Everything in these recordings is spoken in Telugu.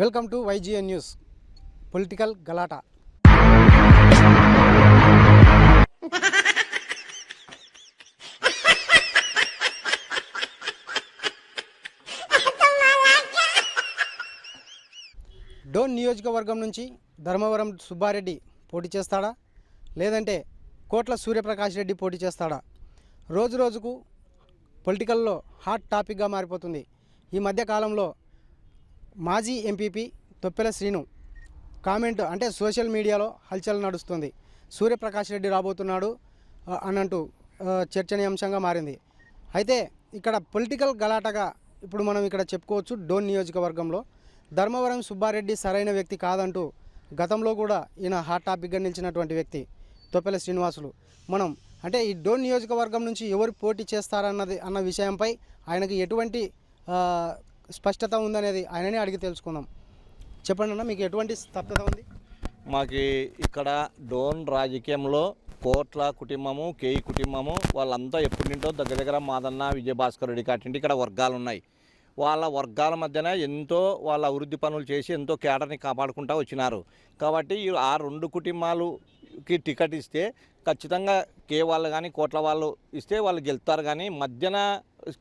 Welcome to YGN news political Galatta. Dhone నియోజకవర్గం నుంచి ధర్మవరం సుబ్బారెడ్డి పోటీ చేస్తాడా? లేదంటే కోట్ల సూర్యప్రకాష్ రెడ్డి పోటీ చేస్తాడా? రోజు రోజుకు పొలిటికల్లో హాట్ టాపిక్గా మారిపోతుంది. ఈ మధ్య కాలంలో మాజీ ఎంపీపీ తొప్పెల శ్రీను కామెంట్ అంటే సోషల్ మీడియాలో హల్చల్ నడుస్తుంది. సూర్యప్రకాష్ రెడ్డి రాబోతున్నాడు ఆ, అనంటూ చర్చనీయాంశంగా మారింది. అయితే ఇక్కడ పొలిటికల్ గలాటగా ఇప్పుడు మనం ఇక్కడ చెప్పుకోవచ్చు డోన్ నియోజకవర్గంలో. ధర్మవరం సుబ్బారెడ్డి సరైన వ్యక్తి కాదంటూ గతంలో కూడా ఈయన హాట్ టాపిక్గా నిలిచినటువంటి వ్యక్తి తొప్పెల శ్రీనివాసులు. మనం అంటే ఈ డోన్ నియోజకవర్గం నుంచి ఎవరు పోటీ చేస్తారన్నది అన్న విషయంపై ఆయనకు ఎటువంటి స్పష్టత ఉందనేది ఆయననే అడిగి తెలుసుకుందాం. చెప్పండి అన్న మీకు ఎటువంటి స్తబ్దత ఉంది? మాకు ఇక్కడ డోన్ రాజకీయంలో కోట్ల కుటుంబము కేయి కుటుంబము వాళ్ళంతా ఎప్పటి నుంటో దగ్గర దగ్గర మాదన్న విజయభాస్కర్ రెడ్డి కాటింటి ఇక్కడ వర్గాలు ఉన్నాయి వాళ్ళ వర్గాల మధ్యన ఎంతో వాళ్ళ అభివృద్ధి పనులు చేసి ఎంతో కేటర్ని కాపాడుకుంటూ వచ్చినారు. కాబట్టి ఆ రెండు కుటుంబాలుకి టికెట్ ఇస్తే ఖచ్చితంగా కే వాళ్ళు కానీ కోట్ల వాళ్ళు ఇస్తే వాళ్ళు గెలుస్తారు కానీ మధ్యన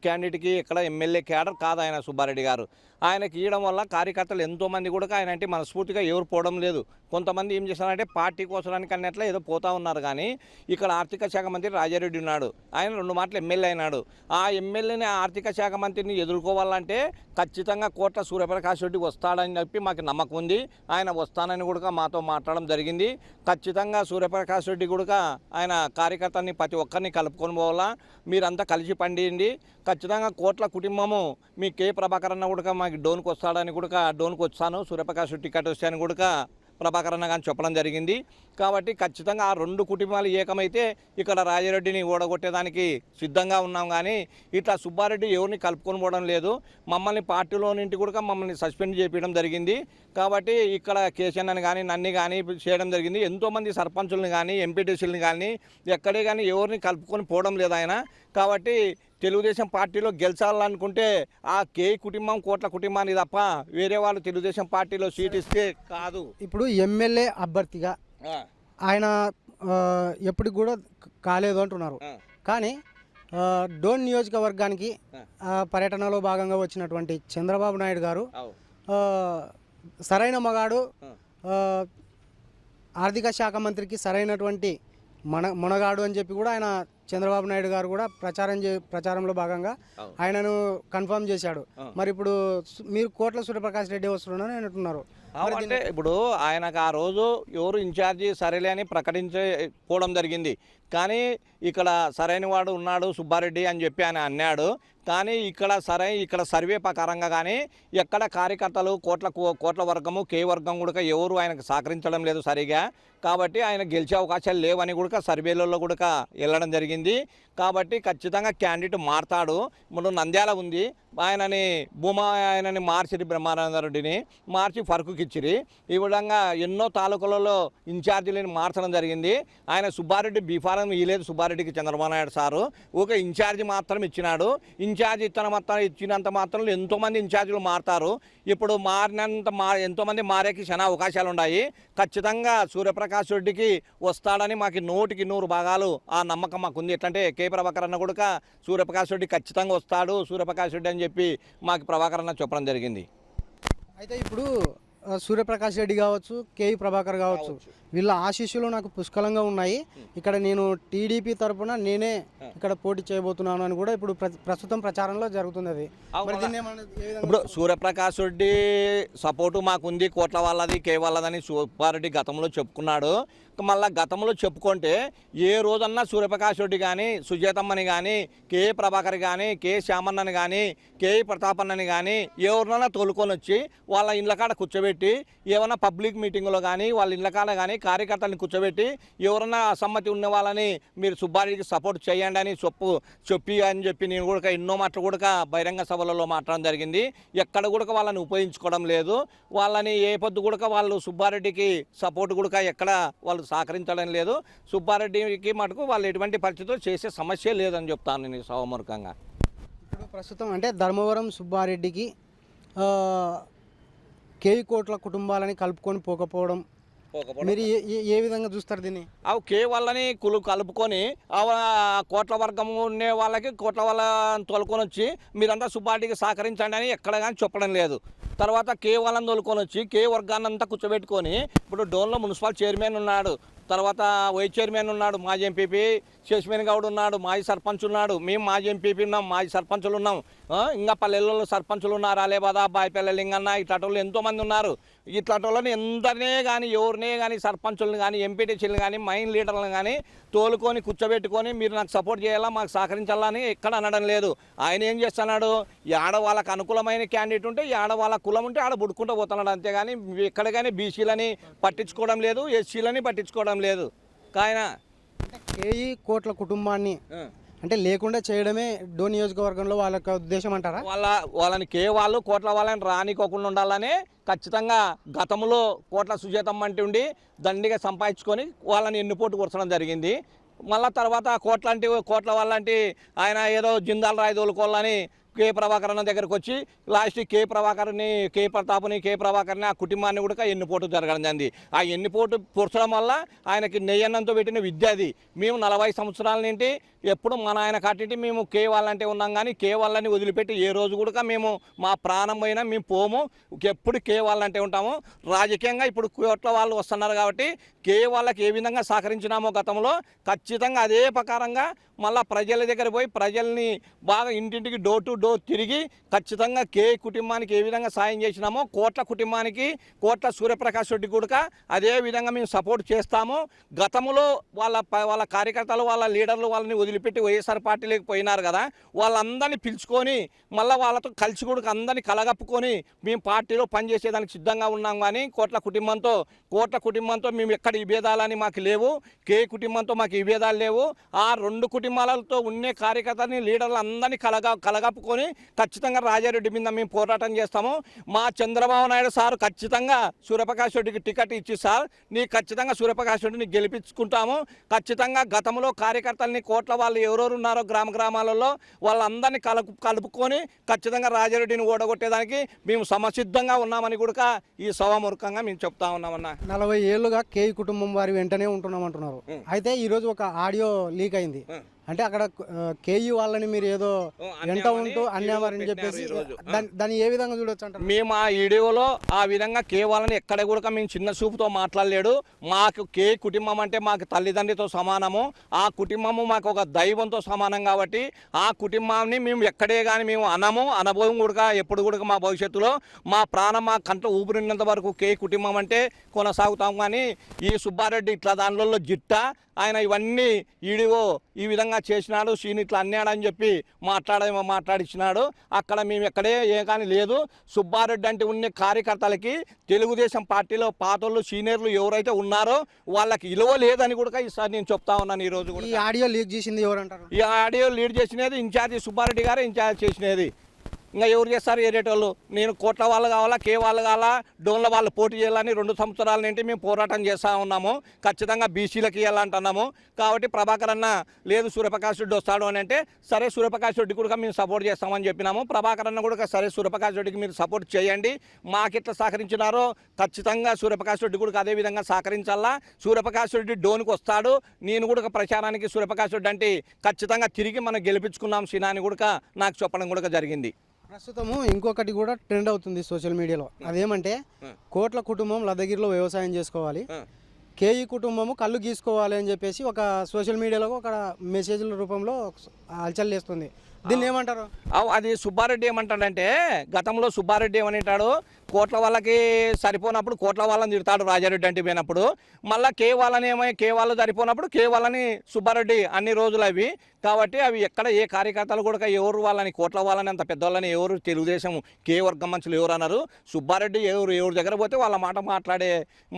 క్యాండిడేట్కి ఇక్కడ ఎమ్మెల్యే క్యాడర్ కాదు ఆయన సుబ్బారెడ్డి గారు. ఆయనకి ఇవ్వడం వల్ల కార్యకర్తలు ఎంతోమంది కూడా ఆయన అంటే మనస్ఫూర్తిగా ఎవరు పోవడం లేదు. కొంతమంది ఏం చేస్తారంటే పార్టీ కోసడానికి అన్నట్లు ఏదో పోతా ఉన్నారు కానీ ఇక్కడ ఆర్థిక శాఖ మంత్రి రాజారెడ్డి ఉన్నాడు. ఆయన రెండు మాటలు ఎమ్మెల్యే అయినాడు. ఆ ఎమ్మెల్యేని ఆర్థిక శాఖ మంత్రిని ఎదుర్కోవాలంటే ఖచ్చితంగా కోట్ల సూర్యప్రకాష్ రెడ్డి వస్తాడని చెప్పి మాకు నమ్మకం ఉంది. ఆయన వస్తానని కూడా మాతో మాట్లాడడం జరిగింది. ఖచ్చితంగా సూర్యప్రకాష్ రెడ్డి కూడా ఆయన కార్యకర్తని ప్రతి ఒక్కరిని కలుపుకొని పోవాలా. మీరంతా కలిసి పండియండి ఖచ్చితంగా కోట్ల కుటుంబము మీ కే. ప్రభాకర్ అన్న కూడా మాకు డోన్కి వస్తాడని కూడా డోన్కి వచ్చాను. సూర్యప్రకాష్ టికెట్ వచ్చాను కూడా ప్రభాకర్ అన్న కానీ చెప్పడం జరిగింది. కాబట్టి ఖచ్చితంగా ఆ రెండు కుటుంబాలు ఏకమైతే ఇక్కడ రాజారెడ్డిని ఓడగొట్టేదానికి సిద్ధంగా ఉన్నాం కానీ ఇట్లా సుబ్బారెడ్డి ఎవరిని కలుపుకొని పోవడం లేదు. మమ్మల్ని పార్టీలో నుండి కూడా మమ్మల్ని సస్పెండ్ చేయడం జరిగింది. కాబట్టి ఇక్కడ కేసీఆర్ని కానీ నన్ను కానీ చేయడం జరిగింది. ఎంతోమంది సర్పంచులను కానీ ఎంపీటీసీలను కానీ ఎక్కడే కానీ ఎవరిని కలుపుకొని పోవడం లేదు ఆయన. కాబట్టి తెలుగుదేశం పార్టీలో గెలిచాలనుకుంటే ఆ కే కుటుంబం కోట్ల కుటుంబానికి తప్ప వేరే వాళ్ళు తెలుగుదేశం పార్టీలో సీట్ ఇస్తే కాదు. ఇప్పుడు ఎమ్మెల్యే అభ్యర్థిగా ఆయన ఎప్పటికి కూడా కాలేదు అంటున్నారు. కానీ డోన్ నియోజకవర్గానికి పర్యటనలో భాగంగా వచ్చినటువంటి చంద్రబాబు నాయుడు గారు సరైన మగాడు ఆర్థిక శాఖ మంత్రికి సరైనటువంటి మన మునగాడు అని చెప్పి కూడా ఆయన చంద్రబాబు నాయుడు గారు కూడా ప్రచారం చే ప్రచారంలో భాగంగా. ఆయనను కన్ఫర్మ్ చేశాడు. మరి ఇప్పుడు మీరు కోట్ల సూర్యప్రకాష్ రెడ్డి వస్తున్నారని అంటున్నారు. అంటే ఇప్పుడు ఆయనకు ఆ రోజు ఎవరు ఇన్ఛార్జి సరేలే అని ప్రకటించే పోవడం జరిగింది. కానీ ఇక్కడ సరైన వాడు ఉన్నాడు సుబ్బారెడ్డి అని చెప్పి ఆయన అన్నాడు. కానీ ఇక్కడ సరే ఇక్కడ సర్వే ప్రకారంగా కానీ ఎక్కడ కార్యకర్తలు కోట్ల కో- కోట్ల వర్గము కే వర్గం కూడా ఎవరు ఆయనకు సహకరించడం లేదు సరిగా. కాబట్టి ఆయన గెలిచే అవకాశాలు లేవని కూడా సర్వేలలో కూడా వెళ్ళడం జరిగింది. కాబట్టి ఖచ్చితంగా క్యాండిడేట్ మారతాడు. ఇప్పుడు నంద్యాల ఉంది. ఆయనని భూమా ఆయనని మార్చిరి బ్రహ్మానందరెడ్డిని మార్చి ఫరుకుకి ఇచ్చిరి ఈ విధంగా ఎన్నో తాలూకులలో ఇన్ఛార్జీలను మార్చడం జరిగింది. ఆయన సుబ్బారెడ్డి బీఫారం ఇవ్వలేదు సుబ్బారెడ్డికి చంద్రబాబు నాయుడు సారు. ఒక ఇన్ఛార్జి మాత్రం ఇచ్చినాడు. ఇన్ఛార్జి ఇతన మాత్రం ఇచ్చినంత మాత్రం ఎంతోమంది ఇన్ఛార్జీలు మారుతారు. ఇప్పుడు మారినంత మా ఎంతోమంది మారేకి చాలా అవకాశాలు ఉన్నాయి ఖచ్చితంగా సూర్యప్రకాష్ రెడ్డికి వస్తాడని మాకు నూటికి నూరు భాగాలు ఆ నమ్మకం మాకు ఉంది ఎట్లంటే కే ప్రభాకర్ అన్న కూడా సూర్యప్రకాష్ రెడ్డి ఖచ్చితంగా వస్తాడు. సూర్యప్రకాష్ రెడ్డి అని చెప్పి మాకు ప్రభాకర్ అన్న చెప్పడం జరిగింది. అయితే ఇప్పుడు సూర్యప్రకాష్ రెడ్డి కావచ్చు కేఈ ప్రభాకర్ కావచ్చు. వీళ్ళ ఆశీస్సులు నాకు పుష్కలంగా ఉన్నాయి. ఇక్కడ నేను టీడీపీ తరపున నేనే ఇక్కడ పోటీ చేయబోతున్నాను అని కూడా ఇప్పుడు ప్ర- ప్రస్తుతం ప్రచారంలో జరుగుతుంది అది. ఇప్పుడు సూర్యప్రకాష్ రెడ్డి సపోర్టు మాకుంది కోట్ల వాళ్ళది కే వాళ్ళదని సూపారెడ్డి గతంలో చెప్పుకున్నాడు. మళ్ళీ గతంలో చెప్పుకుంటే ఏ రోజన్నా సూర్యప్రకాష్ రెడ్డి కానీ సుజాతమ్మని కానీ కే ప్రభాకర్ కానీ కే శ్యామన్నని కానీ కే ప్రతాపన్నని కానీ ఎవరినైనా తోలుకొని వచ్చి వాళ్ళ ఇళ్ళ కాడ కూర్చోబెట్టి ఏమైనా పబ్లిక్ మీటింగ్లో కానీ వాళ్ళ ఇళ్ళ కాడ కానీ కార్యకర్తలను కూర్చోబెట్టి ఎవరన్నా అసమ్మతి ఉన్న వాళ్ళని మీరు సుబ్బారెడ్డికి సపోర్ట్ చేయండి అని చెప్పు చెప్పి అని చెప్పి నేను కూడా ఎన్నో మాటలు కూడా బహిరంగ సభలలో మాట్లాడడం జరిగింది. ఎక్కడ కూడా వాళ్ళని ఉపయోగించుకోవడం లేదు. వాళ్ళని ఏ పొద్దు కూడా వాళ్ళు సుబ్బారెడ్డికి సపోర్ట్ కూడా ఎక్కడ వాళ్ళు సహకరించడం లేదు. సుబ్బారెడ్డికి మటుకు వాళ్ళు ఎటువంటి పరిస్థితులు చేసే సమస్య లేదని చెప్తాను నేను సవమూర్ఖంగా ఇప్పుడు ప్రస్తుతం అంటే ధర్మవరం సుబ్బారెడ్డికి కేయి కోట్ల కుటుంబాలని కలుపుకొని పోకపోవడం మీరు ఏ- విధంగా చూస్తారు దీన్ని? అవి కే వాళ్ళని కులు కలుపుకొని ఆ కోట్ల వర్గం ఉండే వాళ్ళకి కోట్ల వాళ్ళ తోలుకొని వచ్చి మీరంతా సుబ్బాటికి సహకరించండి అని ఎక్కడ కానీ చెప్పడం లేదు. తర్వాత కే వాళ్ళని తోలుకొని వచ్చి కే వర్గాన్ని అంతా కూర్చోబెట్టుకొని ఇప్పుడు డోన్లో మున్సిపల్ చైర్మన్ ఉన్నాడు. తర్వాత వైస్ చైర్మన్ ఉన్నాడు మాజీ ఎంపీపీ శేషమేన్ గౌడ్ ఉన్నాడు మాజీ సర్పంచ్ ఉన్నాడు మేము మాజీ ఎంపీపీ ఉన్నాం మాజీ సర్పంచులు ఉన్నాం. ఇంకా పల్లెల్లో సర్పంచులు ఉన్నారు అలేబాద బాయిపల్లె లింగన్న ఇట్లాంటి ఎంతోమంది ఉన్నారు. ఇట్లాంటి వాళ్ళని ఎందరినే కానీ ఎవరినే కానీ సర్పంచులను కానీ ఎంపీటీసీలను కానీ మైన్ లీడర్లను కానీ తోలుకొని కూర్చోబెట్టుకొని మీరు నాకు సపోర్ట్ చేయాలా మాకు సహకరించాలా అని ఎక్కడ అనడం లేదు. ఆయన ఏం చేస్తున్నాడు? ఆడ వాళ్ళకి అనుకూలమైన క్యాండిడేట్ ఉంటే ఆడ వాళ్ళ కులం ఉంటే ఆడ బుడుకుంటూ పోతున్నాడు అంతేగాని ఎక్కడ కానీ బీసీలని పట్టించుకోవడం లేదు ఎస్సీలని పట్టించుకోవడం లేదు. కాయన? కేయి కోట్ల కుటుంబాన్ని అంటే లేకుండా చేయడమే డో నియోజకవర్గంలో వాళ్ళ యొక్క ఉద్దేశం అంటారా? వాళ్ళ వాళ్ళని కే వాళ్ళు కోట్ల వాళ్ళని రానికోకుండా ఉండాలని ఖచ్చితంగా గతంలో కోట్ల సుజేతమ్మ అంటే ఉండి దండిగా సంపాదించుకొని వాళ్ళని ఎన్నుపోటు కూర్చడం జరిగింది. మళ్ళా తర్వాత కోట్లంటి కోట్ల వాళ్ళంటి ఆయన ఏదో జిందాల్ రాయి తోలుకోవాలని కే ప్రభాకర్ అన్న దగ్గరకు వచ్చి లాస్ట్ కే ప్రభాకర్ని కే ప్రతాప్ని కే ప్రభాకర్ని ఆ కుటుంబాన్ని కూడా ఎన్నిపోటు జరగడం జరిగింది. ఆ ఎన్నిపోటు పొరచడం వల్ల ఆయనకి నెయ్యన్నంతో పెట్టిన విద్య అది. మేము నలభై సంవత్సరాల నుండి ఎప్పుడు మన ఆయన కట్టి మేము కే వాళ్ళంటే ఉన్నాం కానీ కే వాళ్ళని వదిలిపెట్టి ఏ రోజు కూడా మేము మా ప్రాణం పోయినా మేము పోము. ఎప్పుడు కే వాళ్ళంటే ఉంటాము. రాజకీయంగా ఇప్పుడు కోట్ల వాళ్ళు వస్తున్నారు కాబట్టి కే వాళ్ళకి ఏ విధంగా సహకరించినామో గతంలో ఖచ్చితంగా అదే ప్రకారంగా మళ్ళీ ప్రజల దగ్గర పోయి ప్రజల్ని బాగా ఇంటింటికి డోర్ టు డోర్ తిరిగి ఖచ్చితంగా కే కుటుంబానికి ఏ విధంగా సాయం చేసినామో కోట్ల కుటుంబానికి కోట్ల సూర్యప్రకాష్ రెడ్డి కూడా అదే విధంగా మేము సపోర్ట్ చేస్తాము. గతంలో వాళ్ళ వాళ్ళ కార్యకర్తలు వాళ్ళ లీడర్లు వాళ్ళని వదిలిపెట్టి వైఎస్ఆర్ పార్టీలోకి పోయినారు కదా వాళ్ళందరినీ పిలుచుకొని మళ్ళీ వాళ్ళతో కలిసి కూడా అందరినీ కలగప్పుకొని మేము పార్టీలో పనిచేసేదానికి సిద్ధంగా ఉన్నాం కానీ కోట్ల కుటుంబంతో కోట్ల కుటుంబంతో మేము ఎక్కడ విభేదాలని మాకు లేవు. కే కుటుంబంతో మాకు విభేదాలు లేవు. ఆ రెండు కుటుంబాలతో ఉండే కార్యకర్తని లీడర్లు అందరినీ కలగ కలగప్పుకొని ఖచ్చితంగా రాజారెడ్డి మీద మేము పోరాటం చేస్తాము. మా చంద్రబాబు నాయుడు సార్ ఖచ్చితంగా సూర్యప్రకాష్ రెడ్డికి టికెట్ ఇచ్చి సార్ నీ ఖచ్చితంగా సూర్యప్రకాష్ రెడ్డిని గెలిపించుకుంటాము. ఖచ్చితంగా గతంలో కార్యకర్తల్ని కోట్ల వాళ్ళు ఎవరెవరు ఉన్నారో గ్రామ గ్రామాలలో వాళ్ళందరినీ కలుపు కలుపుకొని ఖచ్చితంగా రాజారెడ్డిని ఓడగొట్టేదానికి మేము సమసిద్ధంగా ఉన్నామని కూడా ఈ సభాముఖంగా మేము చెప్తా ఉన్నామన్నా. నలభై ఏళ్ళుగా కేయి కుటుంబం వారి వెంటనే ఉంటున్నాం అంటున్నారు అయితే ఈరోజు ఒక ఆడియో లీక్ అయింది. అంటే అక్కడ కేయి వాళ్ళని మీరు ఏదో అన్యాయమని ఉంటూ అన్యామని చెప్పేసి. దాన్ని ఏ విధంగా చూడొచ్చు అంటారు? మేము ఆ వీడియోలో ఆ విధంగా కే వాళ్ళని ఎక్కడ కూడా మేము చిన్న చూపుతో మాట్లాడలేడు మాకు కే కుటుంబం అంటే మాకు తల్లిదండ్రితో సమానము. ఆ కుటుంబము మాకు ఒక దైవంతో సమానం కాబట్టి ఆ కుటుంబాన్ని మేము ఎక్కడే కానీ మేము అనము. అనుభవం కూడా ఎప్పుడు కూడా మా భవిష్యత్తులో. మా ప్రాణం మా కంట్లో ఊపిరినంత వరకు కే కుటుంబం అంటే కొనసాగుతాం కానీ ఈ సుబ్బారెడ్డి ఇట్లా దానిలో జిట్ట ఆయన ఇవన్నీ ఈడివో ఈ విధంగా చేసినాడు సీన్ ఇట్లా అన్నాడని చెప్పి మాట్లాడ మాట్లాడిచ్చినాడు. అక్కడ మేము ఎక్కడే ఏ కానీ లేదు. సుబ్బారెడ్డి అంటే ఉన్న కార్యకర్తలకి తెలుగుదేశం పార్టీలో పాతోళ్ళు సీనియర్లు ఎవరైతే ఉన్నారో వాళ్ళకి విలువ లేదని కూడా ఈసారి నేను చెప్తా ఉన్నాను ఈరోజు కూడా. ఈ ఆడియో లీక్ చేసింది ఎవరు అంటారు ఈ ఆడియో లీడ్ చేసినది ఇన్ఛార్జి సుబ్బారెడ్డి గారు ఇన్ఛార్జ్ చేసినది. ఇంకా ఎవరు చేస్తారు? ఏరేటోళ్ళు నేను కోట్ల వాళ్ళు కావాలా కే వాళ్ళు కావాలా? డోన్ల వాళ్ళు పోటీ చేయాలని రెండు సంవత్సరాల నుండి మేము పోరాటం చేస్తూ ఉన్నాము. ఖచ్చితంగా బీసీలకు ఇవ్వాలంటున్నాము. కాబట్టి ప్రభాకర్ అన్న లేదు సూర్యప్రకాష్ రెడ్డి వస్తాడు అని అంటే సరే సూర్యప్రకాష్ రెడ్డి కూడా మేము సపోర్ట్ చేస్తామని చెప్పినాము. ప్రభాకర్ అన్న కూడా సరే సూర్యప్రకాష్ రెడ్డికి మీరు సపోర్ట్ చేయండి. మాకు ఎట్లా సహకరించినారో ఖచ్చితంగా సూర్యప్రకాష్ రెడ్డి కూడా అదే విధంగా సహకరించాలా? సూర్యప్రకాష్ రెడ్డి డోన్కి వస్తాడు. నేను కూడా ప్రచారానికి సూర్యప్రకాష్ రెడ్డి అంటే ఖచ్చితంగా తిరిగి మనం గెలిపించుకున్నాం సినాని కూడా నాకు చెప్పడం కూడా జరిగింది. ప్రస్తుతము ఇంకొకటి కూడా ట్రెండ్ అవుతుంది సోషల్ మీడియాలో. అదేమంటే కోట్ల కుటుంబం లదగిరిలో వ్యవసాయం చేసుకోవాలి. కేఈ కుటుంబము కళ్ళు గీసుకోవాలి అని చెప్పేసి ఒక సోషల్ మీడియాలో ఒక మెసేజ్ల రూపంలో హల్చల్ చేస్తుంది. దీన్ని ఏమంటారు? అది సుబ్బారెడ్డి ఏమంటాడంటే గతంలో సుబ్బారెడ్డి ఏమనింటాడు కోట్ల వాళ్ళకి సరిపోనప్పుడు కోట్ల వాళ్ళని తిడతాడు రాజారెడ్డి అంటే పోయినప్పుడు. మళ్ళీ కే వాళ్ళని ఏమై కే వాళ్ళు సరిపోనప్పుడు కే వాళ్ళని సుబ్బారెడ్డి అన్ని రోజులు అవి. కాబట్టి అవి ఎక్కడ ఏ కార్యకర్తలు కూడా ఎవరు వాళ్ళని కోట్ల వాళ్ళని అంత పెద్దవాళ్ళని ఎవరు తెలుగుదేశం కే వర్గం మనుషులు ఎవరు అన్నారు. సుబ్బారెడ్డి ఎవరు ఎవరు దగ్గర పోతే వాళ్ళ మాట మాట్లాడే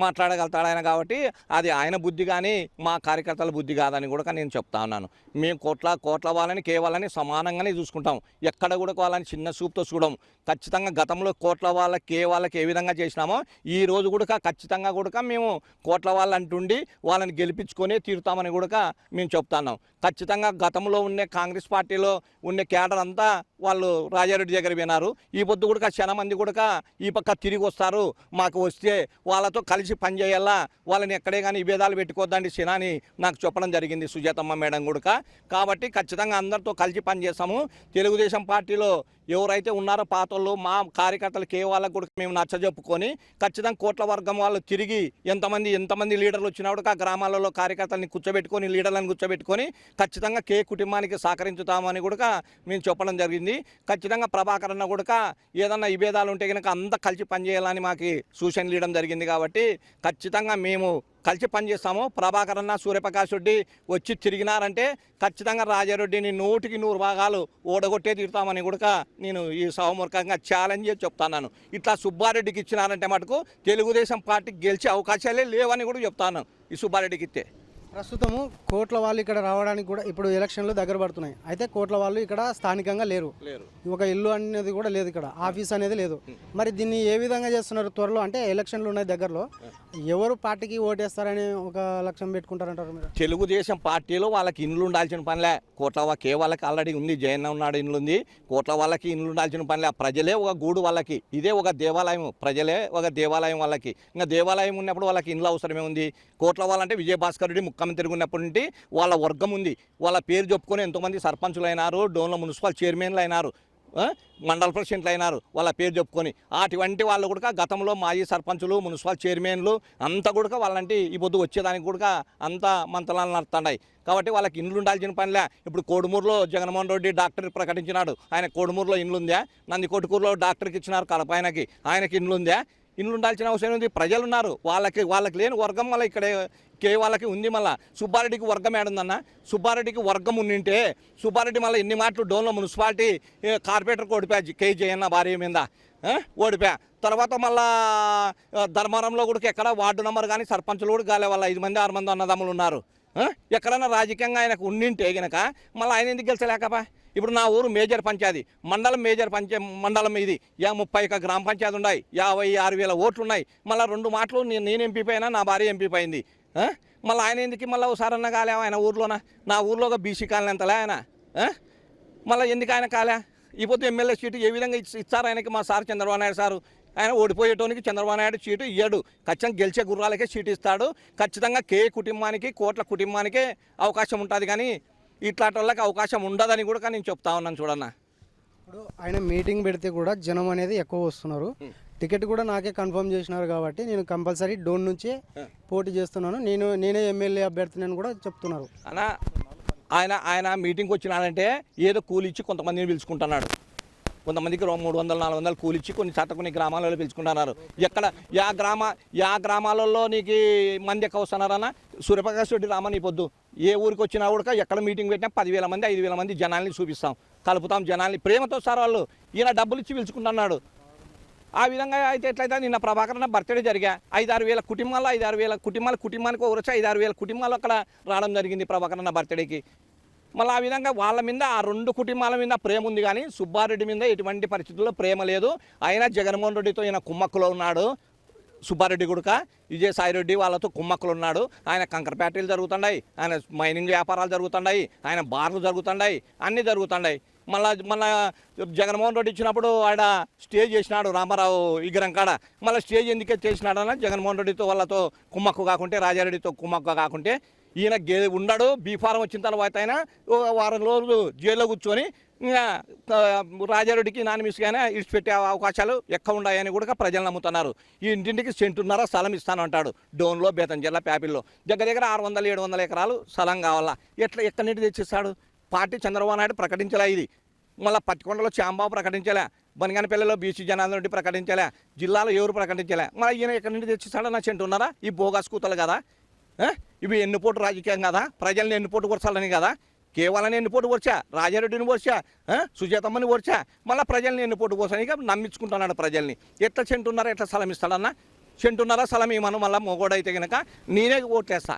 మాట్లాడగలుగుతాడు ఆయన కాబట్టి అది ఆయన బుద్ధి కానీ మా కార్యకర్తల బుద్ధి కాదని కూడా నేను చెప్తా ఉన్నాను. మేము కోట్ల కోట్ల వాళ్ళని కే వాళ్ళని సమానంగానే చూసుకుంటాం. ఎక్కడ కూడా వాళ్ళని చిన్న చూపుతో చూడము. ఖచ్చితంగా గతంలో కోట్ల వాళ్ళకి ఏ వాళ్ళకి ఏ విధంగా చేసినామో ఈ రోజు కూడా ఖచ్చితంగా కూడా మేము కోట్ల వాళ్ళు అంటుండి వాళ్ళని గెలిపించుకొని తీరుతామని కూడా మేము చెప్తున్నాం. ఖచ్చితంగా గతంలో ఉండే కాంగ్రెస్ పార్టీలో ఉండే కేడర్ అంతా వాళ్ళు రాజారెడ్డి దగ్గర వినారు ఈ పొద్దు కూడా చాలా మంది కూడా ఈ పక్క తిరిగి వస్తారు. మాకు వస్తే వాళ్ళతో కలిసి పనిచేయాలా వాళ్ళని ఎక్కడే కానీ విభేదాలు పెట్టుకోద్దండి సినాని నాకు చెప్పడం జరిగింది సుజాతమ్మ మేడం కూడా కాబట్టి ఖచ్చితంగా అందరితో కలిసి పనిచేస్తాము తెలుగుదేశం పార్టీలో ఎవరైతే ఉన్నారో పాతోళ్ళు మా కార్యకర్తలు కే వాళ్ళకు కూడా మేము నచ్చజెప్పుకొని ఖచ్చితంగా కోట్ల వర్గం వాళ్ళు తిరిగి ఎంతమంది ఎంతమంది లీడర్లు వచ్చినప్పుడు ఆ గ్రామాలలో కార్యకర్తలని కూర్చోబెట్టుకొని లీడర్లను కూర్చోబెట్టుకొని ఖచ్చితంగా కే కుటుంబానికి సహకరించుతామని కూడా మేము చెప్పడం జరిగింది. ఖచ్చితంగా ప్రభాకర్ అన్న కూడా ఏదన్నా విభేదాలు ఉంటే కనుక అంతా కలిసి పనిచేయాలని మాకు సూచనలు ఇవ్వడం జరిగింది కాబట్టి ఖచ్చితంగా మేము కలిసి పనిచేస్తాము. ప్రభాకర్ అన్న సూర్యప్రకాష్ రెడ్డి వచ్చి తిరిగినారంటే ఖచ్చితంగా రాజారెడ్డిని నూటికి నూరు భాగాలు ఓడగొట్టే తీరుతామని కూడా నేను ఈ సౌమూర్ఖంగా ఛాలెంజ్ చేసి చెప్తున్నాను. ఇట్లా సుబ్బారెడ్డికి ఇచ్చినారంటే మటుకు తెలుగుదేశం పార్టీకి గెలిచే అవకాశాలే లేవని కూడా చెప్తాను ఈ సుబ్బారెడ్డికి ఇస్తే. ప్రస్తుతము కోట్ల వాళ్ళు ఇక్కడ రావడానికి కూడా ఇప్పుడు ఎలక్షన్లు దగ్గర పడుతున్నాయి. అయితే కోట్ల వాళ్ళు ఇక్కడ స్థానికంగా లేరు. లేరు. ఒక ఇల్లు అనేది కూడా లేదు ఇక్కడ. ఆఫీస్ అనేది లేదు. మరి దీన్ని ఏ విధంగా చేస్తున్నారు త్వరలో? అంటే ఎలక్షన్లు ఉన్నాయి దగ్గరలో. ఎవరు పార్టీకి ఓటేస్తారని ఒక లక్ష్యం పెట్టుకుంటారంటారు మీరు? తెలుగుదేశం పార్టీలో వాళ్ళకి ఇండ్లు ఉండాల్సిన పనిలే. కోట్ల వా- కే వాళ్ళకి ఆల్రెడీ ఉంది. జయన్న ఉన్నాడు ఇండ్లు ఉంది. కోట్ల వాళ్ళకి ఇండ్లు ఉండాల్సిన పనిలే. ప్రజలే ఒక గూడు వాళ్ళకి. ఇదే ఒక దేవాలయం ప్రజలే ఒక దేవాలయం వాళ్ళకి. ఇంకా దేవాలయం ఉన్నప్పుడు వాళ్ళకి ఇండ్లు అవసరమే ఉంది. కోట్ల వాళ్ళంటే విజయభాస్కర్ రెడ్డి ముఖ్యమంత్రి ఉన్నప్పటి నుండి వాళ్ళ వర్గం ఉంది. వాళ్ళ పేరు చెప్పుకొని ఎంతోమంది సర్పంచులు అయినారు డోన్ల మున్సిపల్ చైర్మన్లు అయినారు మండల ప్రెసిడెంట్లు అయినారు వాళ్ళ పేరు చెప్పుకొని. అటువంటి వాళ్ళు కూడా గతంలో మాజీ సర్పంచులు మున్సిపల్ చైర్మన్లు అంతా కూడా వాళ్ళంటే ఈ పొద్దు వచ్చేదానికి కూడా అంతా మంతలాలు నడుతున్నాయి. కాబట్టి వాళ్ళకి ఇండ్లు ఉండాల్సిన పనిలే. ఇప్పుడు కోడుమూరులో జగన్మోహన్ రెడ్డి డాక్టర్ ప్రకటించినాడు. ఆయన కోడుమూరులో ఇండ్లు ఉందా? నందికొట్టుకూరులో డాక్టర్కి ఇచ్చినారు కడప ఆయనకి. ఆయనకి ఇండ్లు ఉందా? ఇండ్లు ఉండాల్సిన అవసరం ఉంది. ప్రజలు ఉన్నారు వాళ్ళకి వాళ్ళకి లేని వర్గం వల్ల ఇక్కడ కే వాళ్ళకి ఉంది మళ్ళా. సుబ్బారెడ్డికి వర్గం ఏడుందన్న? సుబ్బారెడ్డికి వర్గం ఉండింటే సుబ్బారెడ్డి మళ్ళీ ఎన్ని మాటలు డోన్లో మున్సిపాలిటీ ఏ, కార్పొరేటర్కి ఓడిపోయా? కే జయన్న భార్య మీద. ఓడిపా ఓడిపోయా. తర్వాత మళ్ళా ధర్మారంలో కూడా ఎక్కడ వార్డు నెంబర్ కానీ సర్పంచులు కూడా కాలే వాళ్ళ ఐదు మంది ఆరు మంది అన్నదమ్ములు ఉన్నారు. ఎక్కడైనా రాజకీయంగా ఆయనకు ఉండింటే గనక మళ్ళీ ఆయన ఎందుకు గెలిచలేకపా? ఇప్పుడు నా ఊరు మేజర్ పంచాయతీ. మండలం మేజర్ పంచ మండలం ఇది. యా ముప్పై ఒక గ్రామ పంచాయతీ ఉన్నాయి. యాభై ఆరు వేల ఓట్లు ఉన్నాయి మళ్ళీ రెండు మాటలు నేను నేను ఎంపీ అయినా నా భార్య ఎంపీ అయింది మళ్ళీ ఆయన ఎందుకు మళ్ళీ ఒకసారన్నా కాలే ఆయన ఊర్లోన? నా ఊర్లో ఒక బీసీ కాలనీ ఎంతలే ఆయన? మళ్ళీ ఎందుకు ఆయన కాలే? పొద్దు ఎమ్మెల్యే సీటు ఏ విధంగా ఇచ్చి- ఇచ్చారు ఆయనకి మా సార్ చంద్రబాబు నాయుడు సారు? ఆయన ఓడిపోయేటోనికి చంద్రబాబు నాయుడు సీటు ఇయ్యడు. ఖచ్చితంగా గెలిచే గుర్రాలకే సీటు ఇస్తాడు. ఖచ్చితంగా కే కుటుంబానికి కోట్ల కుటుంబానికే అవకాశం ఉంటుంది కానీ ఇట్లాంటి వాళ్ళకి అవకాశం ఉండదని కూడా నేను చెప్తా ఉన్నాను చూడన్నా. ఇప్పుడు ఆయన మీటింగ్ పెడితే కూడా జనం అనేది ఎక్కువ వస్తున్నారు. టికెట్ కూడా నాకే కన్ఫర్మ్ చేసినారు కాబట్టి నేను కంపల్సరీ డోన్ నుంచే పోటీ చేస్తున్నాను. నేను నేనే ఎమ్మెల్యే అభ్యర్థిని కూడా చెప్తున్నారు అన్న ఆయన ఆయన మీటింగ్కి వచ్చినాడంటే ఏదో కూలి ఇచ్చి కొంతమందిని పిలుచుకుంటున్నాడు. కొంతమందికి మూడు వందలు నాలుగు వందలు కూలి ఇచ్చి కొన్ని చట్ట కొన్ని గ్రామాలలో పిలుచుకుంటున్నారు. ఎక్కడ యా గ్రామ యా గ్రామాలలో నీకు మంది ఎక్కువ వస్తున్నారన్న సూర్యప్రకాష్ రెడ్డి రామని పొద్దు. ఏ ఊరికి వచ్చినా కూడా ఎక్కడ మీటింగ్ పెట్టినా పదివేల మంది ఐదు వేల మంది జనాల్ని చూపిస్తాం. కలుపుతాం జనాల్ని. ప్రేమతో సార్ వాళ్ళు ఈయన డబ్బులు ఇచ్చి పిలుచుకుంటున్నాడు. ఆ విధంగా అయితే ఎట్లయితే నిన్న ప్రభాకర్ అన్న బర్త్డే జరిగా ఐదారు వేల కుటుంబాలు ఐదారు వేల కుటుంబాలు కుటుంబానికి ఒక వచ్చి ఐదారు వేల కుటుంబాలు అక్కడ రావడం జరిగింది ప్రభాకర్ అన్న బర్త్డేకి మళ్ళీ ఆ విధంగా వాళ్ళ మీద ఆ రెండు కుటుంబాల మీద ప్రేమ ఉంది కానీ సుబ్బారెడ్డి మీద ఎటువంటి పరిస్థితుల్లో ప్రేమ లేదు. అయినా జగన్మోహన్ రెడ్డితో ఈయన కుమ్మక్కులో ఉన్నాడు. సుబ్బారెడ్డి గుడక విజయసాయిరెడ్డి వాళ్ళతో కుమ్మక్కులు ఉన్నాడు. ఆయన కంకర ఫ్యాక్టరీలు జరుగుతున్నాయి ఆయన మైనింగ్ వ్యాపారాలు జరుగుతున్నాయి ఆయన బార్లు జరుగుతున్నాయి అన్నీ జరుగుతున్నాయి మళ్ళా మళ్ళా జగన్మోహన్ రెడ్డి ఇచ్చినప్పుడు ఆడ స్టేజ్ చేసినాడు రామారావు విగ్రహం కాడ. మళ్ళీ స్టేజ్ ఎందుకే చేసినాడన్న జగన్మోహన్ రెడ్డితో వాళ్ళతో కుమ్మక్కు కాకుంటే రాజారెడ్డితో కుమ్మక్కు కాకుంటే ఈయన గే ఉన్నాడు బీఫారం వచ్చిన తర్వాత ఆయన వారం రోజులు జైల్లో కూర్చొని రాజారెడ్డికి నానిమిస్గానే ఇడిచిపెట్టే అవకాశాలు ఎక్కువ ఉన్నాయని కూడా ప్రజలు నమ్ముతున్నారు. ఈ ఇంటింటికి సెంటున్నర స్థలం ఇస్తాను అంటాడు. డోన్లో జిల్లా ప్యాపిల్లో. దగ్గర దగ్గర ఆరు వందల ఏడు వందల ఎకరాలు స్థలం కావాలా? ఎట్లా ఎక్కడి నుండి తెచ్చిస్తాడు? పార్టీ చంద్రబాబు నాయుడు ప్రకటించలే ఇది. మళ్ళీ పత్తికొండలో చాంబాబు ప్రకటించలే. బనగానపల్లిలో బీసీ జనార్దన్ రెడ్డి ప్రకటించలే. జిల్లాలో ఎవరు ప్రకటించలే? మళ్ళీ ఈయన ఎక్కడి నుండి తెచ్చిస్తాడో నా చెంటున్నారా ఈ బోగాస్ కూతలు కదా? ఇవి ఎన్నుపోటు రాజకీయం కదా? ప్రజల్ని ఎన్నుపోటు కొరచాలని కదా? కేవలం ఎన్నుపోటు వచ్చా రాజారెడ్డిని వచ్చా సుజాతమ్మని వచ్చా మళ్ళీ ప్రజల్ని ఎన్నుపోటు కోసానికి నమ్మించుకుంటున్నాడు ప్రజల్ని. ఎట్లా చెంటున్నారా ఎట్లా స్థలం ఇస్తాడన్నా? చెంటున్నారా స్థలం ఇవ్వను మళ్ళీ మొగోడైతే కనుక నేనే ఓట్లేస్తా.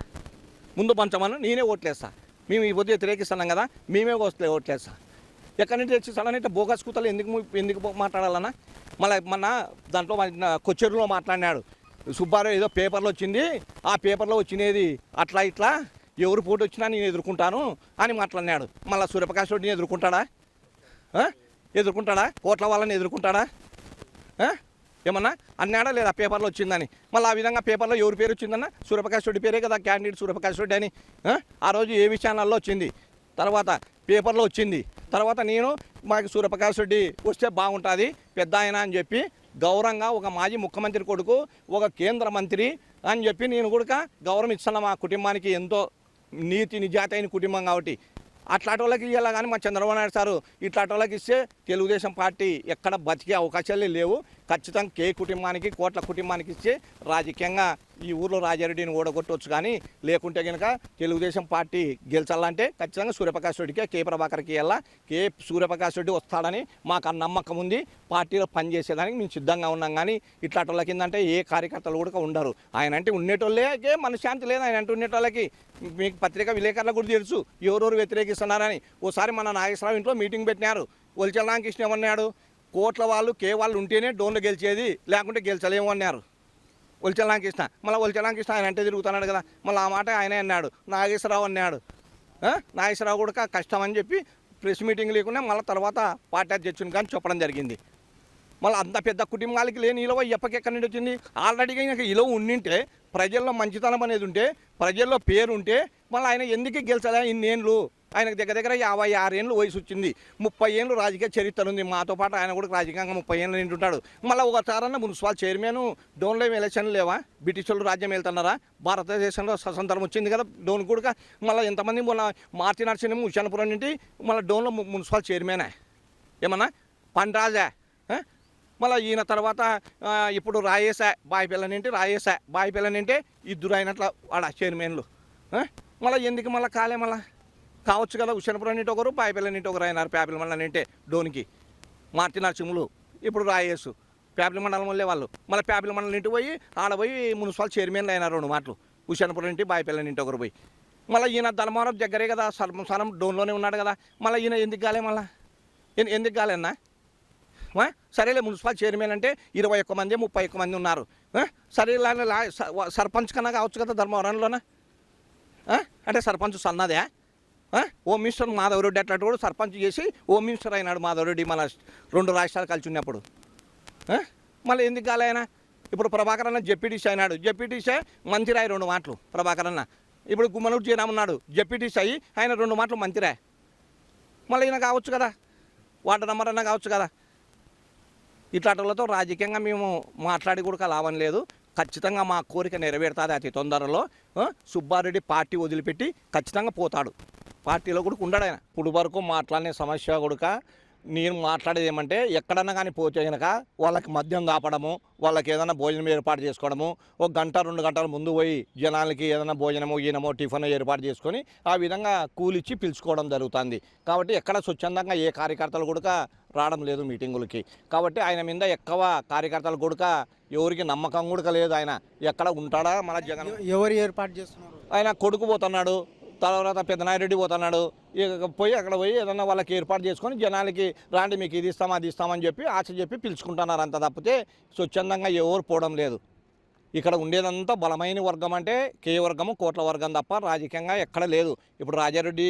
ముందు పంచమను నేనే ఓట్లేస్తా. మేము ఈ పొద్దు వ్యతిరేకిస్తున్నాం కదా మేమే వస్తలే ఓట్లేస్తా ఎక్కడి నుంచి తెచ్చిస్తాడని ఇట్లా బోగస్ కూతలు ఎందుకు ఎందుకు మాట్లాడాలన్నా? మళ్ళీ మన దాంట్లో కొచ్చెరులో మాట్లాడినాడు. సుబ్బారావు ఏదో పేపర్లో వచ్చింది ఆ పేపర్లో వచ్చినది అట్లా ఇట్లా ఎవరు పోటీ వచ్చినా నేను ఎదుర్కొంటాను అని మాట్లాడినాడు. మళ్ళీ సూర్యప్రకాష్ రెడ్డిని ఎదుర్కొంటాడా? ఎదుర్కొంటాడా? కోట్ల వాళ్ళని ఎదుర్కొంటాడా? ఏమన్నా? అన్నాడా లేదా? పేపర్లో వచ్చిందని. మళ్ళీ ఆ విధంగా పేపర్లో ఎవరి పేరు వచ్చిందన్న? సూర్యప్రకాష్ రెడ్డి పేరే కదా క్యాండిడేట్ సూర్యప్రకాష్ రెడ్డి అని. ఆ? రోజు ఏవి ఛానల్లో వచ్చింది? తర్వాత పేపర్లో వచ్చింది. తర్వాత నేను మాకు సూర్యప్రకాష్ రెడ్డి వస్తే బాగుంటుంది పెద్ద ఆయన అని చెప్పి గౌరవంగా ఒక మాజీ ముఖ్యమంత్రి కొడుకు ఒక కేంద్ర మంత్రి అని చెప్పి నేను కూడా గౌరవం ఇస్తాను మా కుటుంబానికి. ఎంతో నీతి నిజాతి అయిన కుటుంబం కాబట్టి. అట్లాంటి వాళ్ళకి ఇవ్వాలి కానీ మా చంద్రబాబు నాయుడు సారు ఇట్లాంటి వాళ్ళకి ఇస్తే తెలుగుదేశం పార్టీ ఎక్కడ బతికే అవకాశాలే లేవు. ఖచ్చితంగా కే కుటుంబానికి కోట్ల కుటుంబానికి ఇస్తే రాజకీయంగా ఈ ఊర్లో రాజారెడ్డిని ఓడగొట్టవచ్చు కానీ లేకుంటే కనుక తెలుగుదేశం పార్టీ గెలిచాలంటే ఖచ్చితంగా సూర్యప్రకాష్ రెడ్డికే కే ప్రభాకర్కి వెళ్ళా కే సూర్యప్రకాష్ రెడ్డి వస్తాడని మాకు నమ్మకం ఉంది. పార్టీలో పనిచేసేదానికి మేము సిద్ధంగా ఉన్నాం కానీ ఇట్లాంటి కిందంటే ఏ కార్యకర్తలు కూడా ఉండరు. ఆయన అంటే ఉండేటోళ్ళకే మనశ్శాంతి లేదు. ఆయన అంటే ఉండేటోళ్ళకి మీకు పత్రిక విలేకరులకు కూడా తెలుసు. ఎవరెవరు వ్యతిరేకిస్తున్నారని. ఓసారి మన నాగేశ్వరరావు ఇంట్లో మీటింగ్ పెట్టినారు. ఒలిచల రామకృష్ణ ఏమన్నాడు? కోట్ల వాళ్ళు కే వాళ్ళు ఉంటేనే డోన్లు గెలిచేది లేకుంటే గెలిచలేము అన్నారు. ఒలిచల నాగకృష్ణ మళ్ళీ ఒలిచల నాగకృష్ణ ఆయన అంటే తిరుగుతున్నాడు కదా. మళ్ళీ ఆ మాట ఆయనే అన్నాడు. నాగేశ్వరరావు అన్నాడు. నాగేశ్వరరావు కూడా కష్టం అని చెప్పి ప్రెస్ మీటింగ్ లేకుండా మళ్ళీ తర్వాత పార్టీ అధ్యక్షుని కానీ చెప్పడం జరిగింది. మళ్ళీ అంత పెద్ద కుటుంబాలకి లేని ఇలవ ఎప్పకెక్కడి నుండి వచ్చింది? ఆల్రెడీగా ఇంకా ఇలవ ఉండింటే ప్రజల్లో మంచితనం అనేది ఉంటే ప్రజల్లో పేరు ఉంటే మళ్ళీ ఆయన ఎందుకు గెలిచలే ఇన్నేళ్ళు? ఆయనకు దగ్గర దగ్గర యాభై ఆరేళ్ళు వయసు వచ్చింది. ముప్పై ఏళ్ళు రాజకీయ చరిత్ర ఉంది. మాతో పాటు ఆయన కూడా రాజకీయంగా ముప్పై ఏళ్ళు నింటుంటాడు మళ్ళీ ఒకసారన్న మున్సిపల్ చైర్మన్ డోన్లో ఎలక్షన్లు లేవా? బ్రిటిష్ వాళ్ళు రాజ్యం వెళ్తున్నారా భారతదేశంలో స్వతంత్రం వచ్చింది కదా డోన్ కూడా మళ్ళీ ఎంతమంది మొన్న మార్చి నరసింహం ఉషానపురం నుండి మళ్ళీ డోన్లో మున్సిపల్ చైర్మనే ఏమన్నా? పండ్రాజా మళ్ళీ ఈయన తర్వాత ఆ, ఇప్పుడు రాయేసా బాయి పిల్లనింటి రాయేసా బాయి పిల్లనింటే ఇద్దరు అయినట్లు ఆడ చైర్మన్లు. మళ్ళీ ఎందుకు మళ్ళీ కాలే మళ్ళీ? కావచ్చు కదా ఉషనపురం నీటి ఒకరు బాయి నీటి ఒకరు అయినారు పేపల మండలం అంటే డోనికి. మార్తి నరసింహులు ఇప్పుడు రాయేసు. పేపల మండలం వల్లే వాళ్ళు. మళ్ళీ పేపల మండలం ఇంటి పోయి ఆడ పోయి మున్సిపల్ చైర్మన్లు అయినారు రెండు మాటలు. ఉషనపురం ఇంటి బాయి పిల్లనింటి ఒకరు పోయి. మళ్ళీ ఈయన ధర్మవరం దగ్గరే కదా సర్వం డోన్లోనే ఉన్నాడు కదా. మళ్ళీ ఈయన ఎందుకు కాలే మళ్ళీ? ఎందుకు కాలేనా సరేలే మున్సిపల్ చైర్మన్ అంటే ఇరవై ఒక్క మంది ముప్పై ఒక్క మంది ఉన్నారు. సరేలా సరే స- సర్పంచ్ కన్నా కావచ్చు కదా ధర్మవరంలోన? అంటే సర్పంచ్ సన్నదే. హోమ్ మినిస్టర్ మాధవరెడ్డి అట్లాంటి కూడా సర్పంచ్ చేసి హోమ్ మినిస్టర్ అయినాడు మాధవరెడ్డి మన రెండు రాష్ట్రాలు కలిసి ఉన్నప్పుడు. మళ్ళీ ఎందుకు కాలేనా ఇప్పుడు ప్రభాకర్ అన్న జెపిటీసీ అయినాడు. జెపిటీసీ మంత్రి రెండు మాటలు ప్రభాకర్ అన్న. ఇప్పుడు గుమ్మనూరు చేయనామన్నాడు ఉన్నాడు. అయ్యి ఆయన రెండు మాటలు మంత్రిరా మళ్ళీ ఈయన కావచ్చు కదా. వార్డు నెంబర్ అన్న కావచ్చు కదా. ఇట్లాంటితో రాజకీయంగా మేము మాట్లాడి కూడా లాభం లేదు. ఖచ్చితంగా మా కోరిక నెరవేరుతుంది అతి తొందరలో. సుబ్బారెడ్డి పార్టీ వదిలిపెట్టి ఖచ్చితంగా పోతాడు. పార్టీలో కూడా ఉండడు ఆయన. ఇప్పుడు వరకు మాట్లాడిన సమస్య కూడా నేను మాట్లాడేది ఏమంటే ఎక్కడన్నా కానీ పోతే కనుక వాళ్ళకి మద్యం దాపడము వాళ్ళకి ఏదైనా భోజనం ఏర్పాటు చేసుకోవడము ఒక గంట రెండు గంటల ముందు పోయి జనాలకి ఏదైనా భోజనము ఈనమో టిఫిన్ ఏర్పాటు చేసుకొని ఆ విధంగా కూలిచ్చి పిలుచుకోవడం జరుగుతుంది. కాబట్టి ఎక్కడ స్వచ్ఛందంగా ఏ కార్యకర్తలు కూడా రావడం లేదు మీటింగులకి. కాబట్టి ఆయన మీద ఎక్కువ కార్యకర్తలు కూడా ఎవరికి నమ్మకం కూడా లేదు ఆయన. ఎక్కడ ఉంటాడా మన జగన్? ఎవరు ఏర్పాటు చేస్తున్నారు? ఆయన కొడుకు పోతున్నాడు. తర్వాత పెద్దనాయరెడ్డి పోతున్నాడు. ఇక పోయి అక్కడ పోయి ఏదన్నా వాళ్ళకి ఏర్పాటు చేసుకొని జనాలకి రాండి మీకు ఇది ఇస్తాం అది ఇస్తామని చెప్పి ఆశ చెప్పి పిలుచుకుంటున్నారు అంత తప్పితే స్వచ్ఛందంగా ఎవరు పోవడం లేదు. ఇక్కడ ఉండేదంతా బలమైన వర్గం అంటే కే వర్గము కోట్ల వర్గం తప్ప రాజకీయంగా ఎక్కడ లేదు. ఇప్పుడు రాజారెడ్డి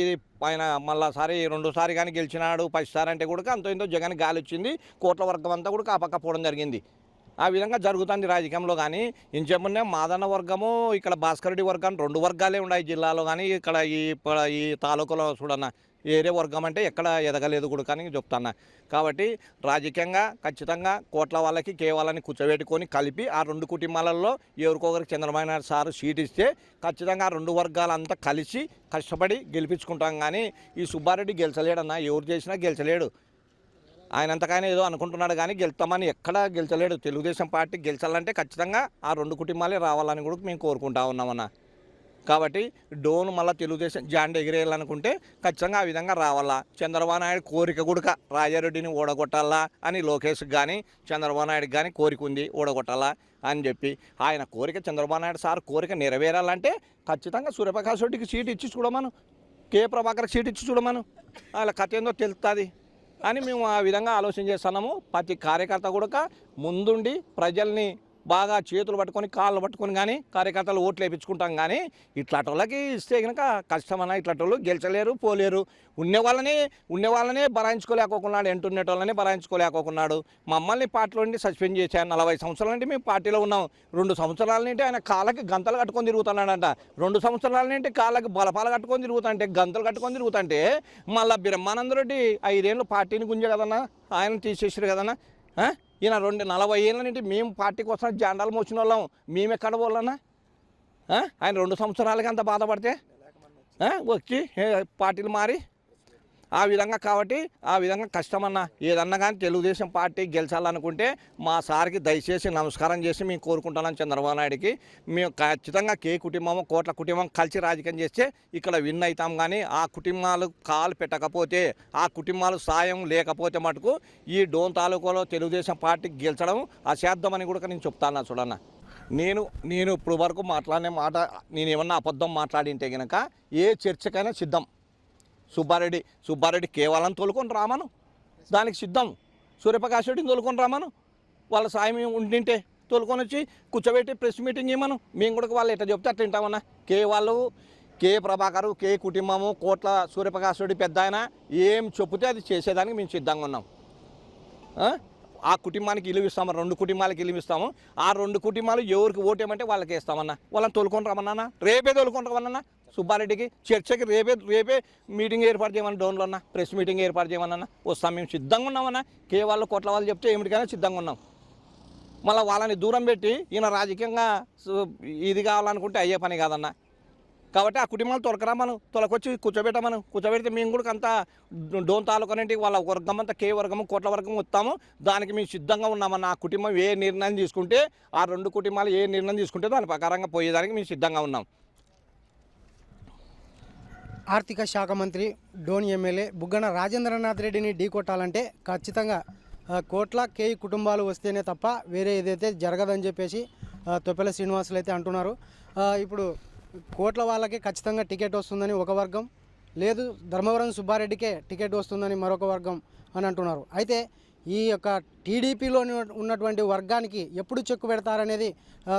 ఆయన మళ్ళాసారి రెండోసారి కానీ గెలిచినాడు పదిసారి అంటే కూడా అంతో ఇంతో జగన్ గాలి వచ్చింది కోట్ల వర్గం అంతా కూడా ఆ పక్క పోవడం జరిగింది. ఆ విధంగా జరుగుతుంది రాజకీయంలో కానీ. ఇంచెమ్మనే మాదన్న వర్గము ఇక్కడ భాస్కరుడి వర్గం రెండు వర్గాలే ఉన్నాయి జిల్లాలో కానీ. ఇక్కడ ఈ ఈ తాలూకాలో చూడన్న ఏరే వర్గం అంటే ఎక్కడ ఎదగలేదు కూడా కానీ చెప్తాను కాబట్టి రాజకీయంగా ఖచ్చితంగా కోట్ల వాళ్ళకి కేవలాన్ని కూర్చోబెట్టుకొని కలిపి ఆ రెండు కుటుంబాలలో ఎవరికొకరికి చంద్రబాబు నాయుడు సార్ సీట్ ఇస్తే ఖచ్చితంగా ఆ రెండు వర్గాలంతా కలిసి కష్టపడి గెలిపించుకుంటాం కానీ ఈ సుబ్బారెడ్డి గెలిచలేడన్నా ఎవరు చేసినా గెలిచలేడు. ఆయనంతకైనా ఏదో అనుకుంటున్నాడు కానీ గెలుస్తామని ఎక్కడా గెలిచలేడు. తెలుగుదేశం పార్టీ గెలిచాలంటే ఖచ్చితంగా ఆ రెండు కుటుంబాలే రావాలని కూడా మేము కోరుకుంటా ఉన్నామన్న. కాబట్టి డోన్ మళ్ళీ తెలుగుదేశం జాండ్ ఎగిరేయాలనుకుంటే ఖచ్చితంగా ఆ విధంగా రావాలా. చంద్రబాబు నాయుడు కోరిక కూడా రాజారెడ్డిని ఓడగొట్టాలా అని లోకేష్కి కానీ చంద్రబాబు నాయుడుకి కానీ కోరిక ఉంది ఓడగొట్టాలా అని చెప్పి. ఆయన కోరిక చంద్రబాబు నాయుడు సార్ కోరిక నెరవేరాలంటే ఖచ్చితంగా సూర్యప్రకాష్ రెడ్డికి సీట్ ఇచ్చి చూడమను. కే ప్రభాకర్ సీట్ ఇచ్చి చూడమను. వాళ్ళ కథ ఏందో తెలుస్తుంది అని మేము ఆ విధంగా ఆలోచన చేస్తున్నాము. ప్రతి కార్యకర్త కూడా ముందుండి ప్రజల్ని బాగా చేతులు పట్టుకొని కాళ్ళు పట్టుకొని కానీ కార్యకర్తలు ఓట్లు వేయించుకుంటాం కానీ ఇట్లాంటి వాళ్ళకి ఇస్తే కనుక కష్టమన్న ఇట్లాంటి వాళ్ళు గెలిచలేరు పోలేరు. ఉండే వాళ్ళని ఉండే వాళ్ళనే బరాయించుకోలేకపోకున్నాడు ఎంటున్నేట వాళ్ళని బరాయించుకోలేకపోకున్నాడు. మమ్మల్ని పార్టీలో నుండి సస్పెండ్ చేశాను నలభై సంవత్సరాల నుండి మేము పార్టీలో ఉన్నాం. రెండు సంవత్సరాల నుండి ఆయన కాళ్ళకి గంతలు కట్టుకొని తిరుగుతున్నాడంట. రెండు సంవత్సరాల నుండి కాళ్ళకి బలపాలు కట్టుకొని తిరుగుతుంటే గంతలు కట్టుకొని తిరుగుతుంటే మళ్ళీ బ్రహ్మానంద రెడ్డి ఐదేళ్ళు పార్టీని గుంజే కదన్నా? ఆయన తీసేసారు కదన్నా? ఈయన రెండు నలభై ఏళ్ళ నుండి మేము పార్టీ కోసం జెండాలు మోసిన వాళ్ళం. మేము ఎక్కడ వాళ్ళనా ఆయన రెండు సంవత్సరాలకి అంత బాధపడితే? వచ్చి పార్టీలు మారి ఆ విధంగా కాబట్టి ఆ విధంగా కష్టమన్నా ఏదన్నా కానీ తెలుగుదేశం పార్టీ గెలిచాలనుకుంటే మా సార్కి దయచేసి నమస్కారం చేసి మేము కోరుకుంటున్నాం చంద్రబాబు నాయుడికి. మేము ఖచ్చితంగా కే కుటుంబం కోట్ల కుటుంబం కలిసి రాజకీయం చేస్తే ఇక్కడ విన్ అవుతాం కానీ ఆ కుటుంబాలు కాలు పెట్టకపోతే ఆ కుటుంబాలు సాయం లేకపోతే మటుకు ఈ డోన్ తాలూకాలో తెలుగుదేశం పార్టీ గెలిచడం అసాధ్యమని కూడా నేను చెప్తాను చూడన్న. నేను నేను ఇప్పుడు వరకు మాట్లాడే మాట నేను ఏమన్నా అబద్ధం మాట్లాడింటే గనక ఏ చర్చకైనా సిద్ధం. సుబ్బారెడ్డి సుబ్బారెడ్డి కేవలం తోలుకొని రామను. దానికి సిద్ధం. సూర్యప్రకాష్ రెడ్డిని తోలుకొని రామను. వాళ్ళ సాయం ఉండింటే తోలుకొని వచ్చి కూర్చోబెట్టి ప్రెస్ మీటింగ్ ఇవ్వమను మేము కూడా వాళ్ళు ఎట్లా చెప్తే అట్లా వింటామన్నా. కే వాళ్ళు కే ప్రభాకరు కే కుటుంబము కోట్ల సూర్యప్రకాష్ రెడ్డి పెద్ద ఆయన ఏం చెప్తే అది చేసేదానికి మేము సిద్ధంగా ఉన్నాం. ఆ? కుటుంబానికి ఇల్లు ఇస్తాము రెండు కుటుంబాలకు ఇల్లు ఇస్తాము. ఆ రెండు కుటుంబాలు ఎవరికి ఓటేమంటే వాళ్ళకి ఇస్తామన్నా. వాళ్ళని తోలుకొని రమ్మన్నా రేపే తోలుకొని రమ్మన్నా సుబ్బారెడ్డికి చర్చకి రేపే రేపే మీటింగ్ ఏర్పాటు చేయమని డోన్లో అన్న ప్రెస్ మీటింగ్ ఏర్పాటు చేయమన్నా వస్తాం మేము సిద్ధంగా ఉన్నామన్నా. కే వాళ్ళు కోట్ల వాళ్ళు చెప్తే ఏమిటికైనా సిద్ధంగా ఉన్నాం. మళ్ళీ వాళ్ళని దూరం పెట్టి ఈయన రాజకీయంగా ఇది కావాలనుకుంటే అయ్యే పని కాదన్నా. కాబట్టి ఆ కుటుంబాలు తొలకరామను తొలకొచ్చి కూర్చోబెట్టమను. కూర్చోబెడితే మేము కూడా అంతా డోన్ తాలూకానంటే వాళ్ళ వర్గం అంతా కే వర్గము కోట్ల వర్గం వస్తాము దానికి మేము సిద్ధంగా ఉన్నామన్న. ఆ కుటుంబం ఏ నిర్ణయం తీసుకుంటే ఆ రెండు కుటుంబాలు ఏ నిర్ణయం తీసుకుంటే దాని ప్రకారంగా పోయేదానికి మేము సిద్ధంగా ఉన్నాం. ఆర్థిక శాఖ మంత్రి డోని ఎమ్మెల్యే బుగ్గన రాజేంద్రనాథ్ రెడ్డిని ఢీకొట్టాలంటే ఖచ్చితంగా కోట్ల కేయి కుటుంబాలు వస్తేనే తప్ప వేరే ఏదైతే జరగదని చెప్పేసి తొపెల తొప్పెల శ్రీనివాసులు అయితే అంటున్నారు. ఇప్పుడు కోట్ల వాళ్ళకి ఖచ్చితంగా టికెట్ వస్తుందని ఒక వర్గం లేదు ధర్మవరం సుబ్బారెడ్డికే టికెట్ వస్తుందని మరొక వర్గం అని అంటున్నారు. అయితే ఈ యొక్క టీడీపీలో ఉన్నటువంటి వర్గానికి ఎప్పుడు చెక్కు పెడతారనేది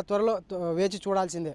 త్వరలో వేచి చూడాల్సిందే.